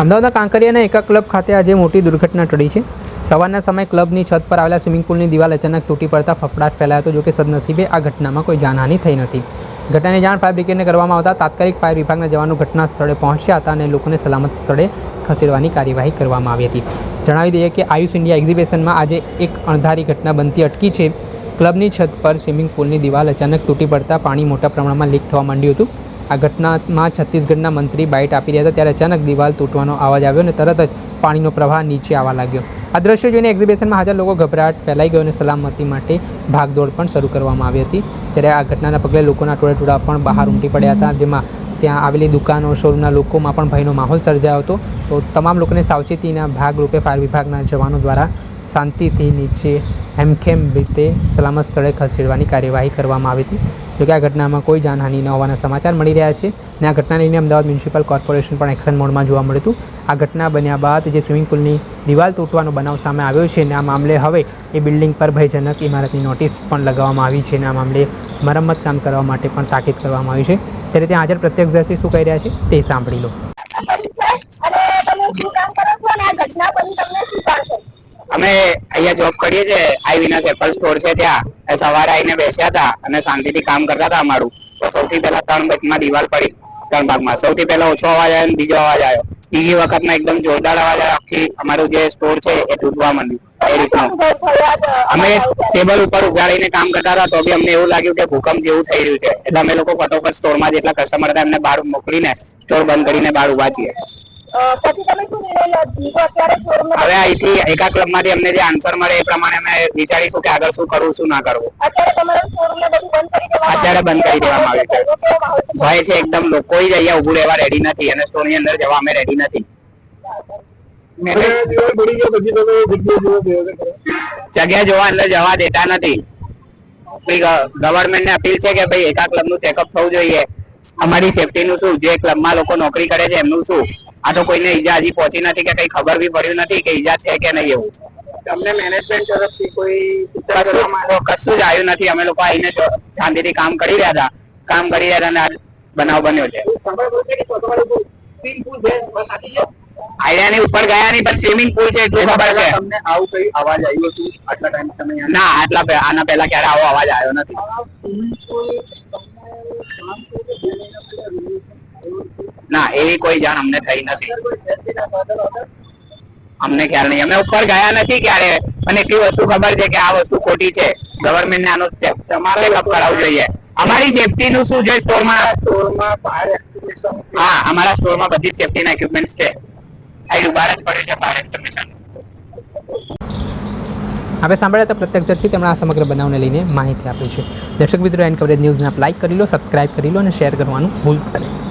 અમદાવાદના કાંકરિયાના એકા ક્લબ ખાતે આજે મોટી દુર્ઘટના ટળી છે. સવારના સમયે ક્લબની છત પર આવેલા સ્વિમિંગ પુલની દિવાલ અચાનક તૂટી પડતા ફફડાટ ફેલાયો હતો જોકે સદનસીબે આ ઘટનામાં કોઈ જાનહાનિ થઈ નથી. ઘટનાની જાણ ફાયર બ્રિગેડને કરવામાં આવતા તાત્કાલિક ફાયર વિભાગના જવાનો ઘટના સ્થળે પહોંચ્યા હતા અને લોકોને સલામત સ્થળે ખસેડવાની કાર્યવાહી કરવામાં આવી હતી. જણાવી દઈએ કે આયુષ ઇન્ડિયા એક્ઝિબિશનમાં આજે એક અણધારી ઘટના બનતી અટકી છે. ક્લબની છત પર સ્વિમિંગ પુલની દિવાલ અચાનક તૂટી પડતા પાણી મોટા પ્રમાણમાં લીક થવા માંડ્યું હતું. આ ઘટનામાં છત્તીસગઢના મંત્રી બાઇટ આપી રહ્યા હતા. ત્યારે અચાનક દિવાલ તૂટવાનો અવાજ આવ્યો અને તરત જ પાણીનો પ્રવાહ નીચે આવવા લાગ્યો. આ દ્રશ્ય જોઈને એક્ઝિબિશનમાં હાજર લોકો ગભરાટ ફેલાઈ ગયો અને સલામતી માટે ભાગદોડ પણ શરૂ કરવામાં આવી હતી. ત્યારે આ ઘટનાના પગલે લોકોના ટોળેટોળા પણ બહાર ઉમટી પડ્યા હતા, જેમાં ત્યાં આવેલી દુકાનો શોરૂમના લોકોમાં પણ ભયનો માહોલ સર્જાયો હતો. તો તમામ લોકોને સાવચેતીના ભાગરૂપે ફાયર વિભાગના જવાનો દ્વારા શાંતિથી નીચે હેમખેમ રીતે સલામત સ્થળે ખસેડવાની કાર્યવાહી કરવામાં આવી હતી. જોકે આ ઘટનામાં કોઈ જાનહાનિ ન હોવાના સમાચાર મળી રહ્યા છે અને આ ઘટનાને લઈને અમદાવાદ મ્યુનિસિપલ કોર્પોરેશન પણ એક્શન મોડમાં જોવા મળ્યું હતું. આ ઘટના બન્યા બાદ જે સ્વિમિંગ પુલની દિવાલ તૂટવાનો બનાવ સામે આવ્યો છે અને આ મામલે હવે એ બિલ્ડિંગ પર ભયજનક ઇમારતની નોટિસ પણ લગાવવામાં આવી છે અને આ મામલે મરમ્મત કામ કરવા માટે પણ તાકીદ કરવામાં આવી છે. ત્યારે ત્યાં હાજર પ્રત્યક્ષદર્શી શું કહી રહ્યા છે તે સાંભળી લો. અમે અહીંયા જોબ કરીએ છીએ આઈવીના સેપલ સ્ટોર છે ત્યાં. સવારે આવીને બેસ્યા હતા અને શાંતિથી કામ કરતા હતા અમારું. સૌથી પહેલા ત્રણ ભાગમાં દિવાલ પડી ત્રણ ભાગમાં. સૌથી પહેલા ઓછો અવાજ આવ્યો બીજો અવાજ આવ્યો. બીજી વખતમાં એકદમ જોરદાર અવાજ આખી અમારું જે સ્ટોર છે એ તૂટવા માંડ્યું. એ રીતનું. અમે ટેબલ ઉપર ઉગાડીને કામ કરતા હતા, તો બી અમને એવું લાગ્યું કે ભૂકંપ જેવું થઈ રહ્યું છે. એટલે અમે લોકો ફટોફટ સ્ટોરમાં જેટલા કસ્ટમર હતા, એમને બહાર મોકલીને સ્ટોર બંધ કરીને બહાર ઊભા છીએ. પછી તમે શું નિર્ણય લીધો અત્યારે શોરૂમ હવે અહીંથી એકા ક્લબમાંથી અમને જે આન્સર મળે એ પ્રમાણે અમે વિચારીશું કે આગળ શું કરવું શું ના કરવું. અત્યારે તમારા શોરૂમ બધું બંધ કરી દેવામાં અત્યારે બંધ કરી દેવામાં આવ્યું છે. ભય છે એકદમ લોકો જ અહીંયા ઉભું રહેવા રેડી નથી અને સ્ટોરની અંદર જવા અમે રેડી નથી. જગ્યા જોવા અંદર જવા દેતા નથી. ગવર્મેન્ટ ને અપીલ છે કે ભાઈ એકા ક્લબનું ચેકઅપ થવું જોઈએ. અમારી સેફટી નું શું? જે ક્લબમાં લોકો નોકરી કરે છે એમનું શું? આ તો કોઈને ઈજા હજી પહોંચી નથી કે કઈ ખબર બી પડ્યું નથી કે ઈજા છે કે નહીં એવું તમને મેનેજમેન્ટ તરફથી કોઈ કશું કશું જ આવ્યું નથી. અમે લોકો આવીને શાંતિથી કામ કરી રહ્યા હતા. કામ કરી રહ્યા હતા અને બનાવ બન્યો છે. આઈડિયાની ઉપર ગયા નહીં પણ સ્વિમિંગ પુલ છે એટલું ખબર છે. તમને આવું કઈ અવાજ આવ્યો હતું આટલા ટાઈમ તમે ના આટલા આના પહેલા ક્યારે આવો અવાજ આવ્યો નથી. ના, એવી કોઈ જાણ અમને થઈ નથી. અમને ખ્યાલ નહીં. અમે ઉપર ગયા નથી ક્યારે. અને એટલી વસ્તુ ખબર છે કે આ વસ્તુ ખોટી છે. ગવર્મેન્ટ ને આનો તમારે કરાવવું જોઈએ. અમારી સેફટી નું શું છે સ્ટોરમાં? સ્ટોરમાં હા, અમારા સ્ટોરમાં બધી સેફટી ના ઇક્વિપમેન્ટ છે. આ બહાર જ પડે છે ફાયર એક્સટિંગ્વિશર હવે સાંભળ્યા હતા પ્રત્યક્ષદર્શી તેમણે આ સમગ્ર બનાવને લઈને માહિતી આપી છે. દર્શક મિત્રો એન કવરેજ ન્યૂઝને આપ લાઇક કરી લો સબસ્ક્રાઇબ કરી લો અને શેર કરવાનું ભૂલતા નહીં.